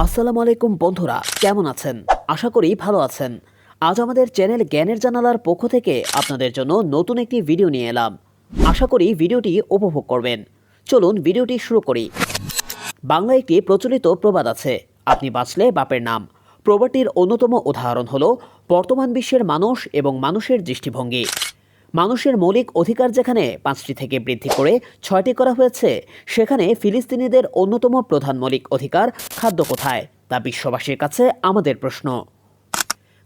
আসসালামু আলাইকুম বন্ধুরা, কেমন আছেন? আশা করি ভালো আছেন। আজ আমাদের চ্যানেল জ্ঞানের জানালার পক্ষ থেকে আপনাদের জন্য নতুন একটি ভিডিও নিয়ে এলাম। আশা করি ভিডিওটি উপভোগ করবেন। চলুন ভিডিওটি শুরু করি। বাংলা একটি প্রচলিত প্রবাদ আছে, আপনি বাঁচলে বাপের নাম। প্রবাদটির অন্যতম উদাহরণ হলো, বর্তমান বিশ্বের মানুষ এবং মানুষের দৃষ্টিভঙ্গি। মানুষের মৌলিক অধিকার যেখানে পাঁচটি থেকে বৃদ্ধি করে ছয়টি করা হয়েছে, সেখানে ফিলিস্তিনিদের অন্যতম প্রধান মৌলিক অধিকার খাদ্য কোথায়, তা বিশ্ববাসীর কাছে আমাদের প্রশ্ন।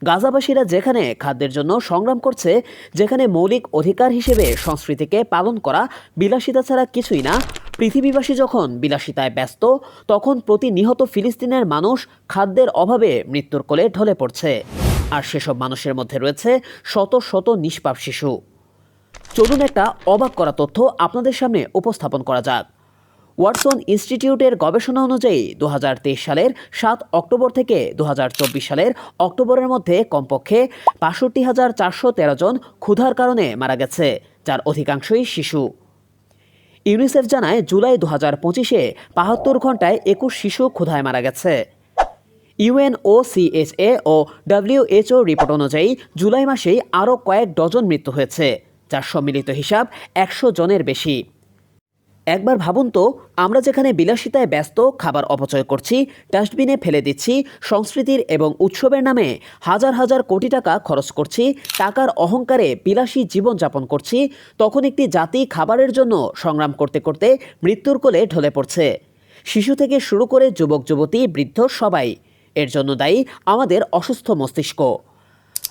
গাজাবাসীরা যেখানে খাদ্যের জন্য সংগ্রাম করছে, যেখানে মৌলিক অধিকার হিসেবে সংস্কৃতিকে পালন করা বিলাসিতা ছাড়া কিছুই না, পৃথিবীবাসী যখন বিলাসিতায় ব্যস্ত, তখন প্রতি নিহত ফিলিস্তিনের মানুষ খাদ্যের অভাবে মৃত্যুর কোলে ঢলে পড়ছে। আর সেসব মানুষের মধ্যে রয়েছে শত শত নিষ্পাপ শিশু। চলুন একটা অবাক করা তথ্য আপনাদের সামনে উপস্থাপন করা যাক। ওয়াটসন ইনস্টিটিউটের গবেষণা অনুযায়ী দু হাজার তেইশ সালের সাত অক্টোবর থেকে দু হাজার চব্বিশ সালের অক্টোবরের মধ্যে কমপক্ষে বাষট্টি হাজার চারশো তেরো জন ক্ষুধার কারণে মারা গেছে, যার অধিকাংশই শিশু। ইউনিসেফ জানায়, জুলাই দু হাজার পঁচিশে বাহাত্তর ঘন্টায় একুশ শিশু ক্ষুধায় মারা গেছে। ইউএনওসিএসএ ও ডব্লিউএচও রিপোর্ট অনুযায়ী জুলাই মাসেই আরও কয়েক ডজন মৃত্যু হয়েছে। যার সম্মিলিত হিসাব একশো জনের বেশি। একবার ভাবুন তো, আমরা যেখানে বিলাসিতায় ব্যস্ত, খাবার অপচয় করছি, ডাস্টবিনে ফেলে দিচ্ছি, সংস্কৃতির এবং উৎসবের নামে হাজার হাজার কোটি টাকা খরচ করছি, টাকার অহংকারে বিলাসী জীবনযাপন করছি, তখন একটি জাতি খাবারের জন্য সংগ্রাম করতে করতে মৃত্যুর কোলে ঢলে পড়ছে। শিশু থেকে শুরু করে যুবক, যুবতী, বৃদ্ধ সবাই এর জন্য দায়ী আমাদের অসুস্থ মস্তিষ্ক।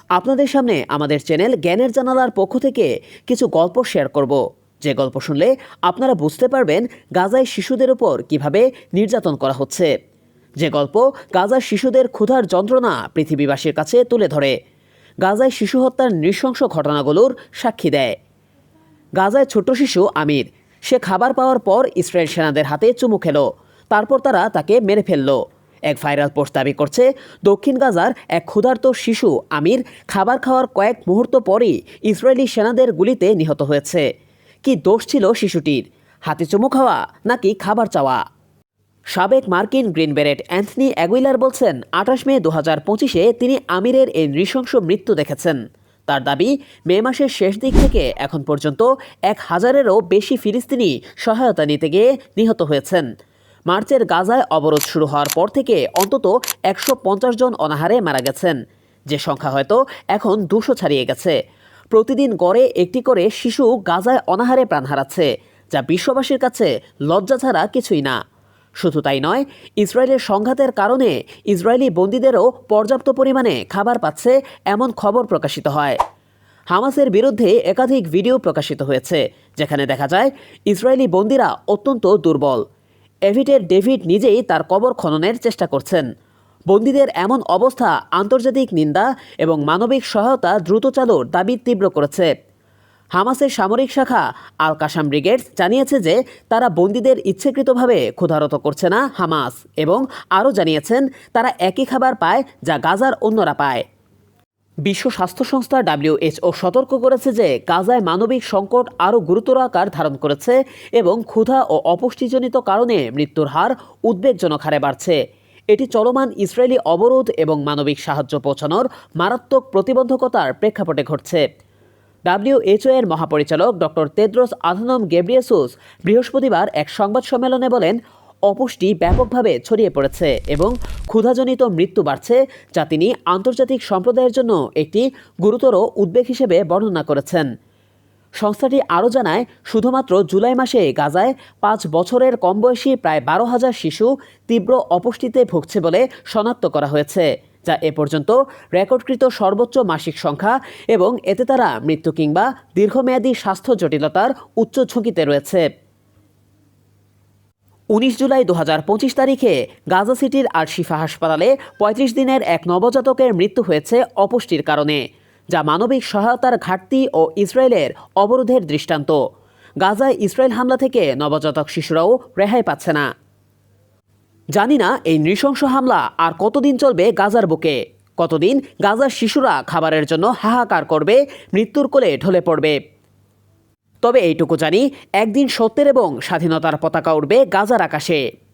আপনাদের সামনে আমাদের চ্যানেল জ্ঞানের জানালার পক্ষ থেকে কিছু গল্প শেয়ার করব। যে গল্প শুনলে আপনারা বুঝতে পারবেন গাজায় শিশুদের উপর কীভাবে নির্যাতন করা হচ্ছে। যে গল্প গাজার শিশুদের ক্ষুধার যন্ত্রণা পৃথিবীবাসীর কাছে তুলে ধরে। গাজায় শিশু হত্যার নৃশংস ঘটনাগুলোর সাক্ষী দেয়। গাজায় ছোট্ট শিশু আমির, সে খাবার পাওয়ার পর ইসরায়েল সেনাদের হাতে চুমু খেলো। তারপর তারা তাকে মেরে ফেলল। এক ভাইরাল পোস্ট দাবি করছে, দক্ষিণ গাজার এক ক্ষুধার্ত শিশু আমির খাবার খাওয়ার কয়েক মুহূর্ত পরই ইসরায়েলি সেনাদের গুলিতে নিহত হয়েছে। কি দোষ ছিল শিশুটির? হাতে চুমু খাওয়া নাকি খাবার চাওয়া? সাবেক মার্কিন গ্রিন বেরেট অ্যান্থনি অ্যাগুইলার বলছেন, আঠাশ মে দু হাজার পঁচিশে তিনি আমিরের এই নৃশংস মৃত্যু দেখেছেন। তার দাবি, মে মাসের শেষ দিক থেকে এখন পর্যন্ত এক হাজারেরও বেশি ফিলিস্তিনি সহায়তা নিতে গিয়ে নিহত হয়েছেন। মার্চের গাজায় অবরোধ শুরু হওয়ার পর থেকে অন্তত একশো পঞ্চাশ জন অনাহারে মারা গেছেন। যে সংখ্যা হয়তো এখন দুশো ছাড়িয়ে গেছে। প্রতিদিন গড়ে একটি করে শিশু গাজায় অনাহারে প্রাণ হারাচ্ছে, যা বিশ্ববাসীর কাছে লজ্জা ছাড়া কিছুই না। শুধু তাই নয়, ইসরায়েলের সংঘাতের কারণে ইসরায়েলি বন্দীদেরও পর্যাপ্ত পরিমাণে খাবার পাচ্ছে এমন খবর প্রকাশিত হয়। হামাসের বিরুদ্ধে একাধিক ভিডিও প্রকাশিত হয়েছে, যেখানে দেখা যায় ইসরায়েলি বন্দীরা অত্যন্ত দুর্বল। এভিটের ডেভিড নিজেই তার কবর খননের চেষ্টা করছেন। বন্দীদের এমন অবস্থা, আন্তর্জাতিক নিন্দা এবং মানবিক সহায়তা দ্রুত চালুর দাবি তীব্র করেছে। হামাসের সামরিক শাখা আল কাসাম ব্রিগেডস জানিয়েছে যে তারা বন্দীদের ইচ্ছাকৃতভাবে ক্ষুধারত করছে না হামাস এবং আরও জানিয়েছেন, তারা একই খাবার পায় যা গাজার অন্যরা পায়। বিশ্ব স্বাস্থ্য সংস্থা ডাব্লিউএইচও সতর্ক করেছে যে গাজায় মানবিক সংকট আরও গুরুতর আকার ধারণ করেছে এবং ক্ষুধা ও অপুষ্টিজনিত কারণে মৃত্যুর হার উদ্বেগজনক হারে বাড়ছে। এটি চলমান ইসরায়েলি অবরোধ এবং মানবিক সাহায্য পৌঁছানোর মারাত্মক প্রতিবন্ধকতার প্রেক্ষাপটে ঘটছে। ডাব্লিউএইচও এর মহাপরিচালক ডক্টর তেদ্রোস আধানম গেব্রিয়েসুস বৃহস্পতিবার এক সংবাদ সম্মেলনে বলেন অপুষ্টি ব্যাপকভাবে ছড়িয়ে পড়েছে এবং ক্ষুধাজনিত মৃত্যু বাড়ছে, যা তিনি আন্তর্জাতিক সম্প্রদায়ের জন্য একটি গুরুতর উদ্বেগ হিসেবে বর্ণনা করেছেন। সংস্থাটি আরও জানায়, শুধুমাত্র জুলাই মাসে গাজায় পাঁচ বছরের কম বয়সী প্রায় বারো হাজার শিশু তীব্র অপুষ্টিতে ভুগছে বলে শনাক্ত করা হয়েছে, যা এ পর্যন্ত রেকর্ডকৃত সর্বোচ্চ মাসিক সংখ্যা এবং এতে তারা মৃত্যু কিংবা দীর্ঘমেয়াদী স্বাস্থ্য জটিলতার উচ্চ ঝুঁকিতে রয়েছে। উনিশ জুলাই দু পঁচিশ তারিখে গাজা সিটির আল শিফা হাসপাতালে ৩৫ দিনের এক নবজাতকের মৃত্যু হয়েছে অপুষ্টির কারণে, যা মানবিক সহায়তার ঘাটতি ও ইসরায়েলের অবরোধের দৃষ্টান্ত। গাজায় ইসরায়েল হামলা থেকে নবজাতক শিশুরাও রেহাই পাচ্ছে না। জানি না এই নৃশংস হামলা আর কতদিন চলবে গাজার বুকে। কতদিন গাজার শিশুরা খাবারের জন্য হাহাকার করবে, মৃত্যুর কোলে ঢলে পড়বে। তবে এইটুকু জানি একদিন সত্যের এবং স্বাধীনতার পতাকা উঠবে গাজার আকাশে।